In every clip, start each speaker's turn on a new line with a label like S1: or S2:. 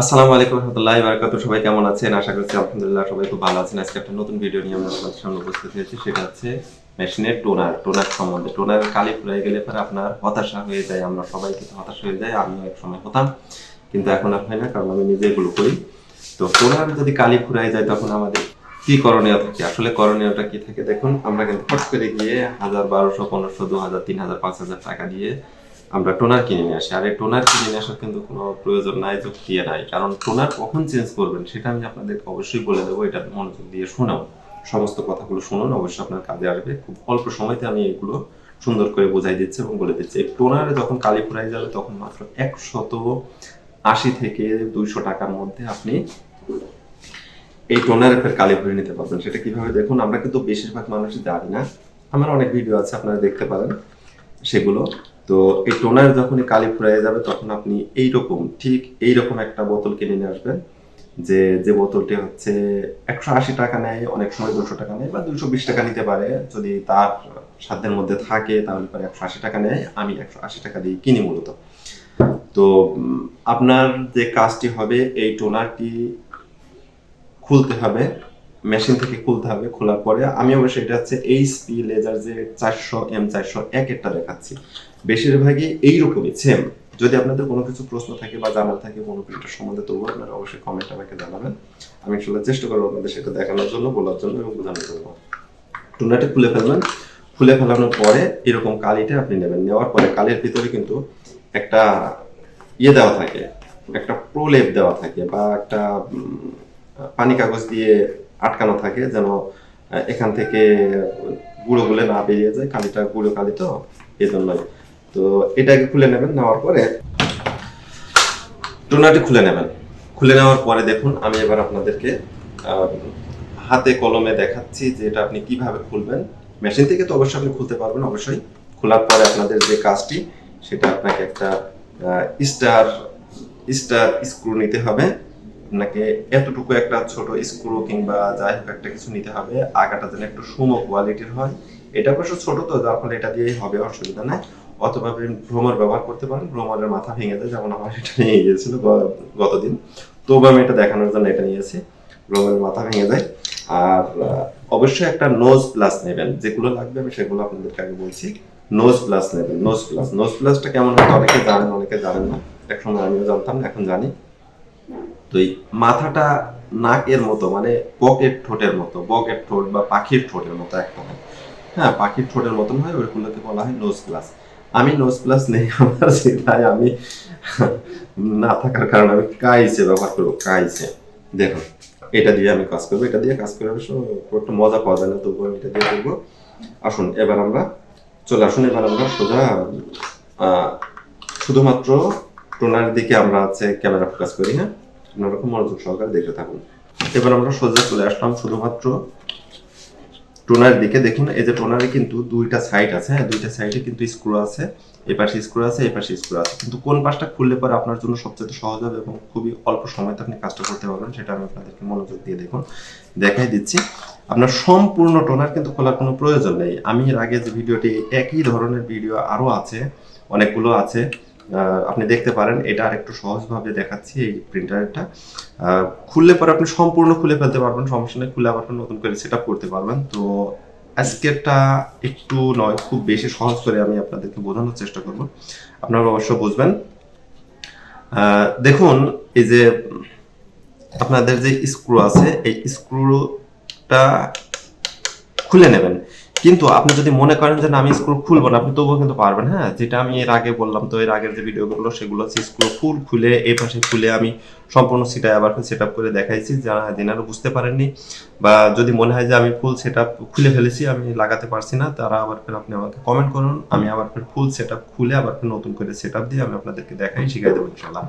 S1: আসসালামু আলাইকুম রহমতুল্লাহ বারাকাতু সবাই কেমন আছেন? আশা করছি আলহামদুলিল্লাহ সবাই খুব ভালো আছেন। আজকে একটা নতুন ভিডিও নিয়ে আমরা আপনাদের সামনে উপস্থিত হয়েছি। সেটা হচ্ছে মেশিনের টোনার টোনার সম্বন্ধে। টোনারের কালি ফুরাই গেলে পরে আপনার হতাশা হয়ে যায়। আমরা সবাই কিন্তু হতাশ হয়ে যায় আমিও এক সময় হতাম। কিন্তু এখন আর হয় না, কারণ আমি নিজে এগুলো করি। তো টোনার যদি কালি ফুরাই যায়, তখন আমাদের কি করণীয় থাকে? আসলে করণীয়টা কি থাকে? দেখুন, আমরা কিন্তু ফট করে গিয়ে হাজার বারোশো, পনেরোশো দু হাজার তিন হাজার পাঁচ হাজার টাকা দিয়ে আমরা টোনার কিনে নিয়ে আসি। আর এই টোনার কিনে নিয়ে আসার কিন্তু কোনো প্রয়োজন নাই যোগ দিয়ে নাই। কারণ টোনার কখন চেঞ্জ করবেন সেটা আমি আপনাদেরকে অবশ্যই বলে দেবো, এটা মনোযোগ দিয়ে শোনাও। সমস্ত কথাগুলো শুনুন, অবশ্যই আপনার কাজে আসবে। খুব অল্প সময়তে আমি এগুলো সুন্দর করে বোঝাই দিচ্ছি এবং বলে দিচ্ছি। এই টোনারে যখন কালি ফুরাই যাবে, তখন মাত্র একশত আশি থেকে দুইশো টাকার মধ্যে আপনি এই টোনারে ফের কালি ভরে নিতে পারবেন। সেটা কীভাবে দেখুন, আমরা কিন্তু বেশিরভাগ মানুষই জানি না। আমার অনেক ভিডিও আছে, আপনারা দেখতে পারেন। সেগুলো তো এই টোনার যখন কালি ফুরাই যাবে, তখন আপনি এইরকম, ঠিক এইরকম একটা বোতল কিনে নিয়ে আসবেন, যে যে বোতলটি হচ্ছে একশো আশি টাকা নেয়, অনেক সময় দুশো টাকা নেয় বা দুশো বিশ টাকা নিতে পারে। যদি তার সাধ্যের মধ্যে থাকে, তাহলে পরে একশো আশি টাকা নেয়, আমি একশো আশি টাকা দিয়ে কিনি মূলত। তো আপনার যে কাজটি হবে, এই টোনারটি খুলতে হবে। মেশিন থেকে খুলতে হবে, খোলার পরে। আমি অবশ্যই এটা হচ্ছে এইচপি লেজার যে চারশো এম চারশো এক একটা দেখাচ্ছি। বেশিরভাগই এইরকমই সেম যদি আপনাদের কোনো কিছু প্রশ্ন থাকে বা জানার থাকে কোনো কিছুটার সম্বন্ধে তবুও আপনারা অবশ্যই কমেন্ট আমাকে জানাবেন। আমি আসলে চেষ্টা করব আপনাদের সেটা দেখানোর জন্য, বলার জন্য এবং বোঝানোর জন্য। টুনাটা খুলে ফেলবেন খুলে ফেলানোর পরে এরকম কালিটা আপনি নেবেন। নেওয়ার পরে কালির ভিতরে কিন্তু একটা ইয়ে দেওয়া থাকে, একটা প্রলেপ দেওয়া থাকে বা একটা পানি কাগজ দিয়ে আটকানো থাকে যেন এখান থেকে গুঁড়ো গুলে না বেরিয়ে যায়, কালিটা গুঁড়ো কালি তো এই জন্যই তো এটাকে খুলে নেবেন, নেওয়ার পরে টোনাটি খুলে নেবেন। খুলে নেওয়ার পরে দেখুন, আমি এবার আপনাদেরকে হাতে কলমে দেখাচ্ছি যে এটা আপনি কীভাবে খুলবেন। মেশিন থেকে তো অবশ্যই আপনি খুলতে পারবেন, অবশ্যই। খোলার পরে আপনাদের যে কাজটি, সেটা আপনাকে একটা স্টার স্টার স্ক্রু নিতে হবে। আপনাকে এতটুকু একটা ছোট স্ক্রু কিংবা যাই হোক একটা কিছু নিতে হবে। আগাটা যেন একটু সুমো কোয়ালিটির হয়। এটা অবশ্য ছোট তো, যার ফলে এটা দিয়েই হবে, অসুবিধা নাই। অথবা আপনি ভ্রমর ব্যবহার করতে পারেন। ভ্রমরের মাথা ভেঙে যায়, যেমন আমার এটা নিয়ে গিয়েছিল গতদিন। তবু আমি এটা দেখানোর জন্য এটা নিয়েছি। ভ্রমরের মাথা ভেঙে যায়। আর অবশ্যই একটা নোজ প্লাস নেবেন। যেগুলো লাগবে আমি সেগুলো আপনাদেরকে আগে বলছি। নোজ প্লাস নেবেন নোজ প্লাস নোজ প্লাসটা কেমন হয়? অনেকে জানেন অনেকে জানেন না। একসময় আমিও জানতাম না, এখন জানি। তো এই মাথাটা নাকের মতো মানে বকের ঠোঁটের মতো, বকের ঠোঁট বা পাখির ঠোঁটের মতো একটা হয়। হ্যাঁ পাখির ঠোঁটের মতন হয় ওইগুলোকে বলা হয় নোজ প্লাস আমি নোজ প্লাস নেই আমার, সেটাই আমি না থাকার কারণে আমি কাইসে ব্যবহার করব, কাইসে। দেখুন, এটা দিয়ে আমি কাজ করব, এটা দিয়ে কাজ করে অবশ্য একটা মজা পাওয়া যায় না, তবুও আমি এটা দিয়ে করব। আসুন, এবার আমরা চলে আসুন, এবার আমরা সোজা শুধুমাত্র টোনার দিকে আমরা আছে ক্যামেরা ফোকাস করি হ্যাঁ? আপনারা মনোযোগ সহকারে দেখতে থাকুন। এবার আমরা সোজা চলে আসলাম শুধুমাত্র টোনার দিকে। দেখুন, এই যে টোনারে কিন্তু দুইটা সাইড আছে হ্যাঁ দুইটা সাইডে কিন্তু স্ক্রু আছে। এই স্ক্রু আছে, এই পাশে স্ক্রু আছে। কিন্তু কোন পাশটা খুললে পরে আপনার জন্য সবচেয়ে সহজ হবে এবং খুবই অল্প সময়তে আপনি কাজটা করতে পারবেন, সেটা আমি আপনাদেরকে মনোযোগ দিয়ে দেখুন, দেখাই দিচ্ছি। আপনার সম্পূর্ণ টোনার কিন্তু খোলার কোনো প্রয়োজন নেই। আমি এর আগে যে ভিডিওটি, একই ধরনের ভিডিও আরও আছে, অনেকগুলো আছে। আপনি দেখতে পারেন, এটা আর একটু সহজভাবে দেখাচ্ছি এই প্রিন্টারটা খুললে পরে আপনি সম্পূর্ণ খুলে ফেলতে পারবেন, সমস্যা নেই, খুলে আবার নতুন করে সেট করতে পারবেন। তো আজকেরটা একটু নয়, খুব বেশি সহজ করে আমি আপনাদেরকে বোঝানোর চেষ্টা করব। আপনারা অবশ্য বুঝবেন। দেখুন, এই যে আপনাদের যে স্ক্রু আছে, এই স্ক্রুটা খুলে নেবেন। কিন্তু আপনি যদি মনে করেন যে না, আমি স্ক্রু খুলবো না, আপনি তবুও কিন্তু পারবেন হ্যাঁ? যেটা আমি এর আগে বললাম তো, এর আগের যে ভিডিওগুলো, সেগুলো হচ্ছে স্ক্রু ফুল খুলে এই পাশে খুলে আমি সম্পূর্ণ সেটাই আবার সেট আপ করে দেখাইছি। যারা যেনারা বুঝতে পারেননি বা যদি মনে হয় যে আমি ফুল সেট আপ খুলে ফেলেছি, আমি লাগাতে পারছি না, তারা আবার ফের আপনি আমাকে কমেন্ট করুন। আমি আবার ফের ফুল সেট আপ খুলে আবার ফের নতুন করে সেট আপ দিয়ে আমি আপনাদেরকে দেখাই, শিখাই দেবো ইনশাল্লাহ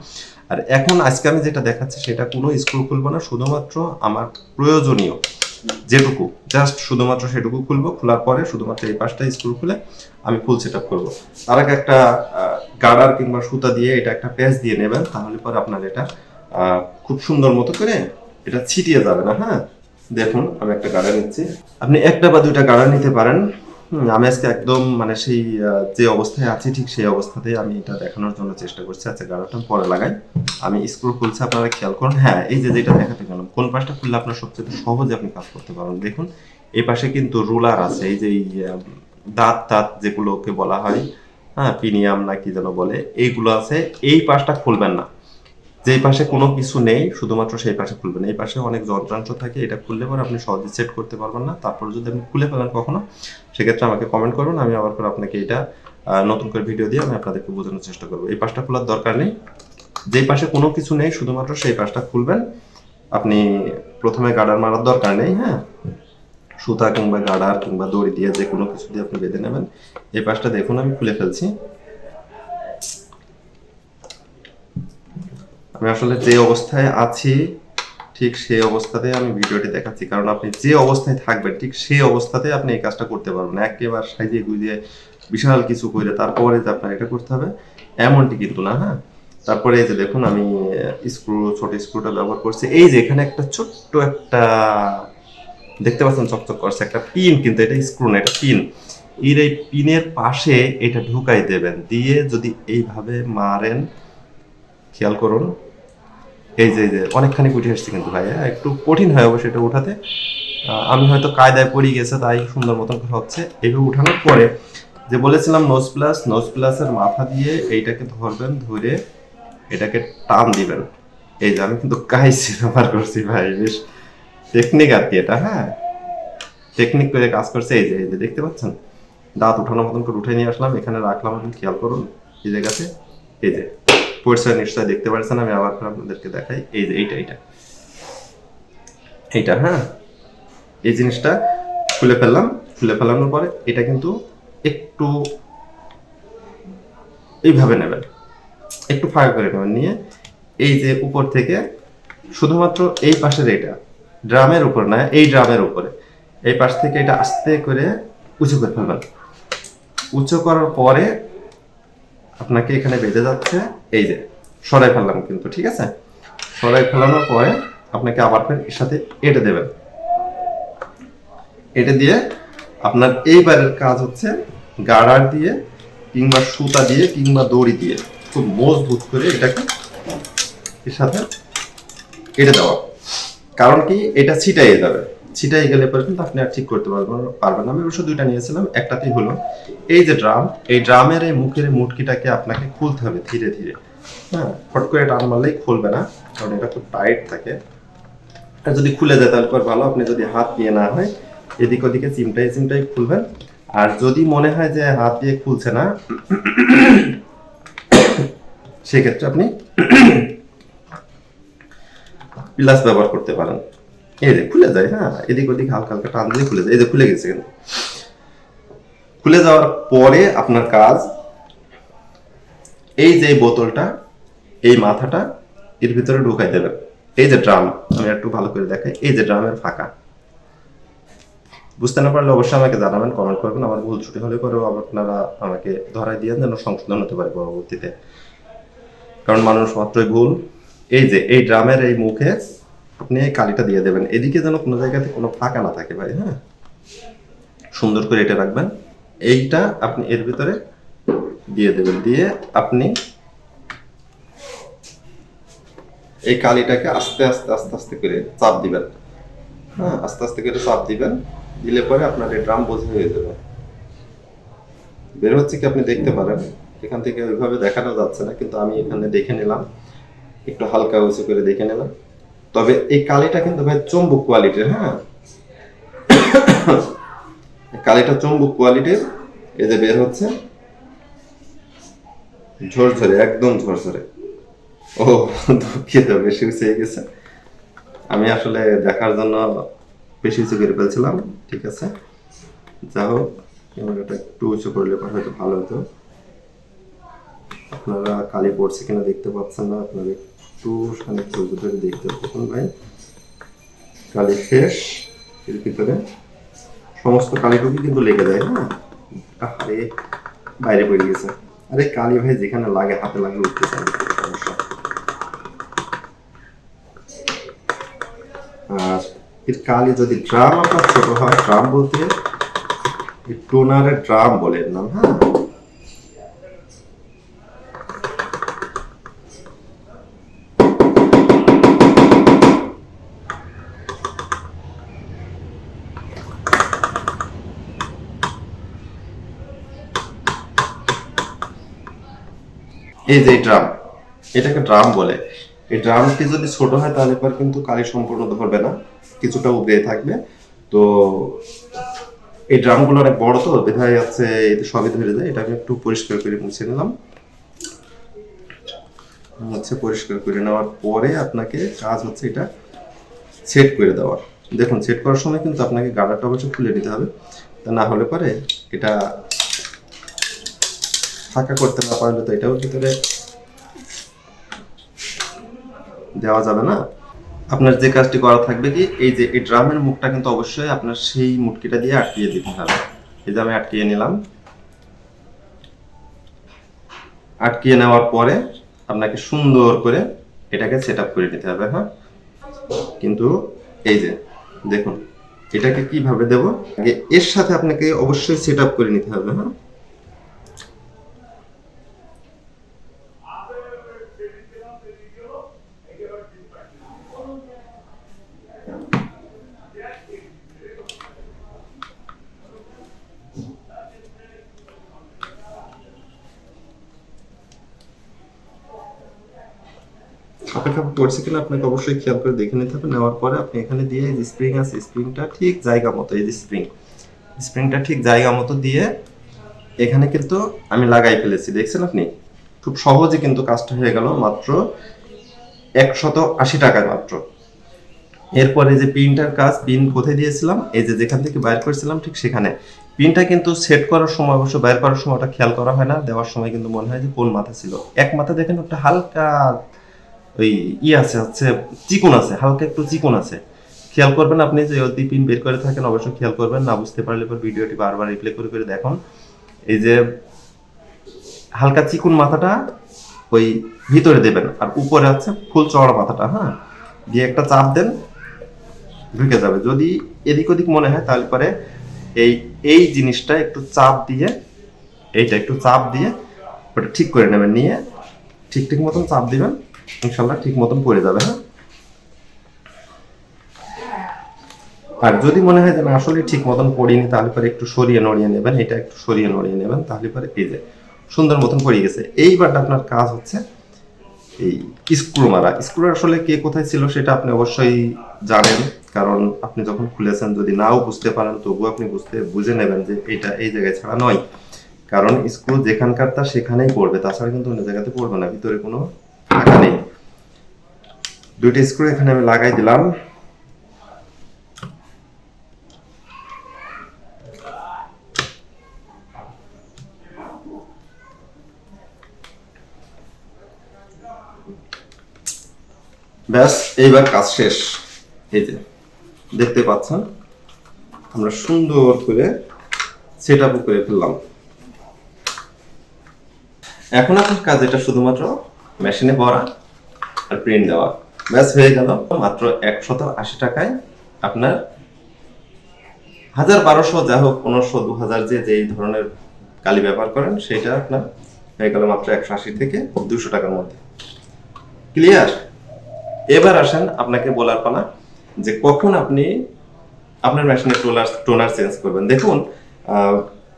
S1: আর এখন আজকে আমি যেটা দেখাচ্ছি, সেটা কোনো স্ক্রু খুলবো না, শুধুমাত্র আমার প্রয়োজনীয় যেটুকু জাস্ট শুধুমাত্র সেটুকু খুলবো, খোলার পরে শুধুমাত্র এই পাশটা স্ক্রু খুলে আমি ফুল সেট আপ করব। তার আগে একটা গার্ডার কিংবা সুতা দিয়ে এটা একটা প্যাচ দিয়ে নেবেন, তাহলে পরে আপনার এটা খুব সুন্দর মতো করে এটা ছিটিয়ে যাবে না হ্যাঁ? দেখুন, আমি একটা গাড়া নিচ্ছি। আপনি একটা বা দুইটা গাড়া নিতে পারেন আমি আজকে একদম মানে সেই যে অবস্থায় আছি, ঠিক সেই অবস্থাতেই আমি এটা দেখানোর জন্য চেষ্টা করছি। আচ্ছা গাড়াটা পরে লাগাই। আমি স্ক্রু খুলছি, আপনারা খেয়াল করুন। হ্যাঁ এই যে যেটা দেখাতে গেলাম, কোন পাশটা খুললে আপনার সবচেয়ে সহজে আপনি কাজ করতে পারবেন দেখুন, এই পাশে কিন্তু রুলার আছে, এই যে দাঁত দাঁত যেগুলোকে বলা হয় হ্যাঁ পিনিয়াম না কি যেন বলে, এইগুলো আছে, এই পাশটা খুলবেন না। যেই পাশে কোনো কিছু নেই, শুধুমাত্র সেই পাশে খুলবেন। এই পাশে অনেক যন্ত্রাংশ থাকে, এটা খুললে পরে আপনি সহজে সেট করতে পারবেন না। তারপর যদি আপনি খুলে ফেলেন কখনো, সেক্ষেত্রে আমাকে কমেন্ট করুন, আমি আবার করে আপনাকে এটা নতুন করে ভিডিও দিয়ে আমি আপনাদেরকে বোঝানোর চেষ্টা করব। এই পাশটা খোলার দরকার নেই। যেই পাশে কোনো কিছু নেই, শুধুমাত্র সেই পাশটা খুলবেন। আপনি প্রথমে গার্ডার মারার দরকার নেই হ্যাঁ? সুতা কিংবা গার্ডার কিংবা দড়ি দিয়ে যে কোনো কিছু দিয়ে আপনি বেঁধে নেবেন। এই পাশটা দেখুন, আমি খুলে ফেলছি। আমি আসলে যে অবস্থায় আছি, ঠিক সেই অবস্থাতে আমি ভিডিওটি দেখাচ্ছি। কারণ আপনি যে অবস্থায় থাকবেন, ঠিক সেই অবস্থাতে আপনি এই কাজটা করতে পারবেন। একেবারে সাজিয়ে গুজিয়ে বিশাল কিছু করে তারপরে যে আপনার এটা করতে হবে, এমনটি কিন্তু না হ্যাঁ? তারপরে এই যে দেখুন, আমি স্ক্রু, ছোট স্ক্রুটা ব্যবহার করছি। এই যে এখানে একটা ছোট্ট একটা, দেখতে পাচ্ছেন চকচক করছে, একটা পিন কিন্তু, এটা স্ক্রু না, এটা পিন। এর এই পিনের পাশে এটা ঢুকাই দেবেন। দিয়ে যদি এইভাবে মারেন, খেয়াল করুন এই যে যে অনেকখানি উঠে এসছে কিন্তু ভাই হ্যাঁ, একটু কঠিন হয় অবশ্যই এটা উঠাতে। আমি হয়তো কায়দায় পড়ে গেছে তাই সুন্দর মতন হচ্ছে। এইভাবে উঠানোর পরে যে বলেছিলাম নোজ প্লাস নোজ প্লাসের মাথা দিয়ে এইটাকে ধরবেন ধরে এটাকে টান দিবেন। এই যে আমি কিন্তু কাইসি ব্যবহার করছি ভাই বেশ টেকনিক আর কি এটা হ্যাঁ? টেকনিক করে কাজ করছে এই যে এই যে দেখতে পাচ্ছেন? দাঁত উঠানোর মতন করে উঠে নিয়ে আসলাম এখানে রাখলাম খেয়াল করুন এই জায়গাতে এই যে। পরিচয় নিশ্চয় দেখতে পাচ্ছেন আমি আবার আপনাদেরকে দেখাই। এই যে এইটা এইটা। এইটা হ্যাঁ? এই জিনিসটা খুলে ফেললাম, খুলে ফেলানোর পরে এটা কিন্তু একটু এইভাবে নেবেন। একটু ফাঁকা করে নেবেন, নিয়ে এই যে উপর থেকে শুধুমাত্র এই পাশের এটা ড্রামের উপর না, এই ড্রামের উপরে, এই পাশ থেকে এটা আস্তে করে উঁচু করে ফেলবেন। উঁচু করার পরে আপনাকে এখানে বেঁধে যাচ্ছে। এই যে, সরাই ফেললাম কিন্তু, ঠিক আছে? সরাই ফেলানোর পরে আপনাকে আবার ফের এর সাথে এটে দেবেন। এটে দিয়ে আপনার এইবারের কাজ হচ্ছে গাড়ার দিয়ে কিংবা সুতা দিয়ে কিংবা দড়ি দিয়ে খুব মজবুত করে এটাকে এর সাথে কেটে দেওয়া। কারণ কি? এটা ছিটাই যাবে। ছিটাই গেলে পরে কিন্তু আপনি আর ঠিক করতে পারবেন পারবেন না। আমি অবশ্য দুইটা নিয়েছিলাম, একটাতেই হলো, এই যে ড্রাম, এই ড্রামের এই মুখের মুটকিটাকে আপনাকে খুলতে হবে ধীরে ধীরে। হ্যাঁ ফট করে টান মারলেই খুলবে না, কারণ এটা খুব টাইট থাকে। আর যদি খুলে যায় তাহলে ভালো, আপনি যদি হাত দিয়ে না হয়, এদিক ওদিকে চিমটাই চিমটাই খুলবেন। আর যদি মনে হয় যে হাত দিয়ে খুলছে না, সেক্ষেত্রে আপনি প্লাস ব্যবহার করতে পারেন। এই যে খুলে যায় হ্যাঁ এদিক ওদিক হালকা হালকা টান দিয়ে খুলে যায়। এই যে খুলে গেছে কিন্তু। খুলে যাওয়ার পরে আপনার কাজ, এই যে বোতলটা, এই মাথাটা, এর ভিতরে ঢুকাই দেবেন। এই যে ড্রাম, আমি একটু ভালো করে দেখাই। এই যে ড্রামের ফাঁকা। বুঝতে না পারলে অবশ্যই আমাকে জানাবেন কমেন্ট করবেন। আমার ভুল ছুটি হলে পরেও আপনারা আমাকে ধরাই দিয়ে যেন সংশোধন হতে পারে পরবর্তীতে। কারণ মানুষ মাত্রই ভুল। এই যে, এই ড্রামের এই মুখে আপনি কালিটা দিয়ে দেবেন। এদিকে যেন কোনো জায়গাতে কোনো ফাঁকা না থাকে ভাই হ্যাঁ? সুন্দর করে এটা রাখবেন। এইটা আপনি এর ভিতরে দিয়ে দেবেন। দিয়ে আপনি এই কালিটাকে আস্তে আস্তে আস্তে আস্তে করে চাপ দিবেন। হ্যাঁ আস্তে আস্তে করে চাপ দিবেন। দিলে পরে আপনার এই ড্রাম বোঝা হয়ে যাবে। বের হচ্ছে কি আপনি দেখতে পারেন? এখান থেকে ওইভাবে দেখানো যাচ্ছে না, কিন্তু আমি এখানে দেখে নিলাম। একটু হালকা উঁচু করে দেখে নিলাম। তবে এই কালিটা কিন্তু ভাই চম্বুক কোয়ালিটির হ্যাঁ? কালিটা চম্বুক কোয়ালিটির এই যে বের হচ্ছে। ঝরঝরে, একদম ঝরঝরে। ও, দুঃখিত, বেশি হয়ে গেছে। আমি আসলে দেখার জন্য বেশি উঁচু করে ফেলছিলাম, ঠিক আছে? যা হোক, ক্যামেরাটা একটু উঁচু করলে পরে হয়তো ভালো হতো। আপনারা কালি পড়ছে কিনা দেখতে পাচ্ছেন না আপনারা একটু খানিক ধৈর্য ধরে দেখতে থাকুন ভাই কালি শেষ, এর ভিতরে। সমস্ত কালিটুকু কিন্তু লেগে যায় হ্যাঁ? আরে বাইরে গেছে আরে কালি ভাই, যেখানে লাগে, হাতে লাগলে উঠতে সমস্যা আর এর কালি যদি ড্রাম আপনার ছোট হয়, ড্রাম বলতে টোনারের ড্রাম বলে নাম হ্যাঁ? এই যে ড্রাম, এটাকে ড্রাম বলে। এই ড্রামটি যদি ছোট হয়, তাহলে পর কিন্তু কালি সম্পূর্ণ ধরবে না, কিছুটা উগড়ে থাকবে। তো এই ড্রামগুলো অনেক বড় তো, দেখা যাচ্ছে সবই ধরে যায় এটা আমি একটু পরিষ্কার করে মুছে নিলাম। হচ্ছে পরিষ্কার করে নেওয়ার পরে আপনাকে কাজ হচ্ছে এটা সেট করে দেওয়ার। দেখুন, সেট করার সময় কিন্তু আপনাকে গাডারটা অবশ্যই খুলে নিতে হবে, তা না হলে পরে এটা ফাঁকা করতে না পারলে তো এটাও ভিতরে দেওয়া যাবে না। আপনার যে কাজটি করা থাকবে কি, এই যে এই ড্রামের মুখটা কিন্তু অবশ্যই আপনার সেই মুটকিটা দিয়ে আটকিয়ে দিতে হবে। এই যে আমি আটকিয়ে নিলাম। আটকিয়ে নেওয়ার পরে আপনাকে সুন্দর করে এটাকে সেট করে নিতে হবে হ্যাঁ? কিন্তু এই যে, দেখুন, এটাকে কীভাবে দেব? এর সাথে আপনাকে অবশ্যই সেট করে নিতে হবে হ্যাঁ? করছে কিনা আপনাকে অবশ্যই খেয়াল করে দেখে নিতে হবে। নেওয়ার পরে আপনি এখানে দিয়ে এই যে স্প্রিং আছে স্প্রিংটা ঠিক জায়গা মতো, এই যে স্প্রিং স্প্রিংটা ঠিক জায়গা মতো দিয়ে এখানে কিন্তু আমি লাগাই ফেলেছি। দেখছেন আপনি? খুব সহজে কিন্তু কাজটা হয়ে গেল মাত্র একশত আশি টাকায় মাত্র। এরপরে যে পিনটার কাজ, পিন কোথায় দিয়েছিলাম? এই যে যেখান থেকে বাইর করেছিলাম ঠিক সেখানে। পিনটা কিন্তু সেট করার সময় অবশ্য বাইর করার সময় ওটা খেয়াল করা হয় না, দেওয়ার সময় কিন্তু মনে হয় যে কোন মাথা ছিল। এক মাথা দেখেন, ওটা হালকা ওই ই আছে, হচ্ছে চিকন আছে, হালকা একটু চিকন আছে। খেয়াল করবেন আপনি যে যদি পিন বের করে থাকেন অবশ্যই খেয়াল করবেন, না বুঝতে পারলে পর ভিডিওটি বারবার রিপ্লে করে করে দেখুন। এই যে হালকা চিকুন মাথাটা ওই ভিতরে দেবেন, আর উপরে আছে ফুল চওড়া মাথাটা হ্যাঁ? দিয়ে একটা চাপ দেন, ঢুকে যাবে। যদি এদিক ওদিক মনে হয়, তাহলে পরে এই এই জিনিসটা একটু চাপ দিয়ে, এইটা একটু চাপ দিয়ে, ওটা ঠিক করে নেবেন, নিয়ে ঠিক ঠিক মতন চাপ দিবেন। ইনশাল্লাহ ঠিক মতন পড়ে যাবে হ্যাঁ? আর যদি মনে হয় যে না, আসলে ঠিক মতন পড়িনি, তাহলে পরে একটু সরিয়ে নড়িয়ে নেবেন, এটা একটু সরিয়ে নড়িয়ে নেবেন, তাহলে পরে এই যে সুন্দর মতন পড়ে গেছে। এইবার আপনার কাজ হচ্ছে এই স্ক্রু মারা। স্ক্রু আসলে কে কোথায় ছিল সেটা আপনি অবশ্যই জানেন, কারণ আপনি যখন খুলেছেন, যদি নাও বুঝতে পারেন, তবুও আপনি বুঝতে, বুঝে নেবেন যে এটা এই জায়গায় ছাড়া নয়। কারণ স্ক্রু যেখানকার তা সেখানেই পড়বে, তাছাড়া কিন্তু অন্য জায়গাতে পড়বে না, ভিতরে কোনো ফাঁকা নেই দুইটা স্ক্রু এখানে আমি লাগাই দিলাম। ব্যাস, এইবার কাজ শেষ। এই যে, দেখতে পাচ্ছেন? আমরা সুন্দর করে সেট করে ফেললাম। এখন আপনার কাজ এটা শুধুমাত্র মেশিনে ভরা আর প্রিন্ট দেওয়া। ব্যাস, হয়ে গেল মাত্র একশত আশি টাকায় আপনার হাজার বারোশো, যা হোক, পনেরোশো দু হাজার যে, যেই ধরনের কালি ব্যবহার করেন সেটা আপনার হয়ে গেল মাত্র একশো আশি থেকে দুশো টাকার মধ্যে। ক্লিয়ার এবার আসেন আপনাকে বলার পালা যে কখন আপনি আপনার মেশিনের টোনার টোনার চেঞ্জ করবেন। দেখুন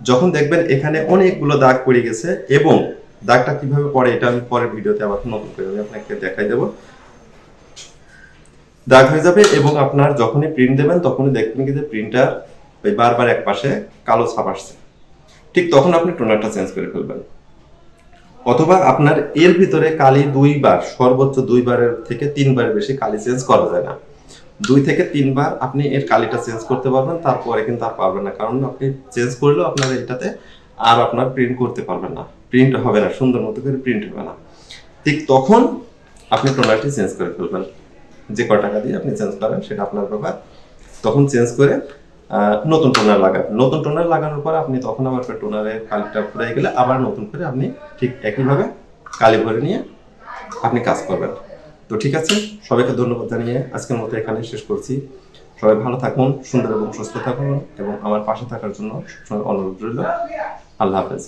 S1: যখন দেখবেন এখানে অনেকগুলো দাগ পড়ে গেছে এবং দাগটা কীভাবে পড়ে, এটা আমি পরের ভিডিওতে আবার নতুন করে আমি আপনাকে দেখাই দেবো। দাগ হয়ে যাবে এবং আপনার যখনই প্রিন্ট দেবেন, তখনই দেখবেন কি যে প্রিন্টার ওই বারবার এক পাশে কালো ছাপ আসছে। ঠিক তখন আপনি টোনারটা চেঞ্জ করে ফেলবেন। অথবা আপনার এর ভিতরে কালি দুইবার, সর্বোচ্চ দুইবারের থেকে তিনবার বেশি কালি চেঞ্জ করা যায় না। দুই থেকে তিনবার আপনি এর কালিটা চেঞ্জ করতে পারবেন, তারপরে কিন্তু আর পারবেন না। কারণ আপনি চেঞ্জ করলেও আপনার এটাতে আর আপনার প্রিন্ট করতে পারবেন না। প্রিন্ট হবে না, সুন্দর মতো করে প্রিন্ট হবে না। ঠিক তখন আপনি টোনারটি চেঞ্জ করে ফেলবেন। যে ক টাকা দিয়ে আপনি চেঞ্জ করেন, সেটা আপনার ব্যাপার। তখন চেঞ্জ করে নতুন টোনার লাগাবেন। নতুন টোনার লাগানোর পর আপনি তখন আবার টোনারের কালিটা ফুরাই গেলে আবার নতুন করে আপনি ঠিক একইভাবে কালি ভরে নিয়ে আপনি কাজ করবেন। তো ঠিক আছে, সবাইকে ধন্যবাদ জানিয়ে আজকের মতো এখানে শেষ করছি। সবাই ভালো থাকুন, সুন্দর এবং সুস্থ থাকুন এবং আমার পাশে থাকার জন্য সবসময় অনুরোধ রইল। আল্লাহ হাফেজ।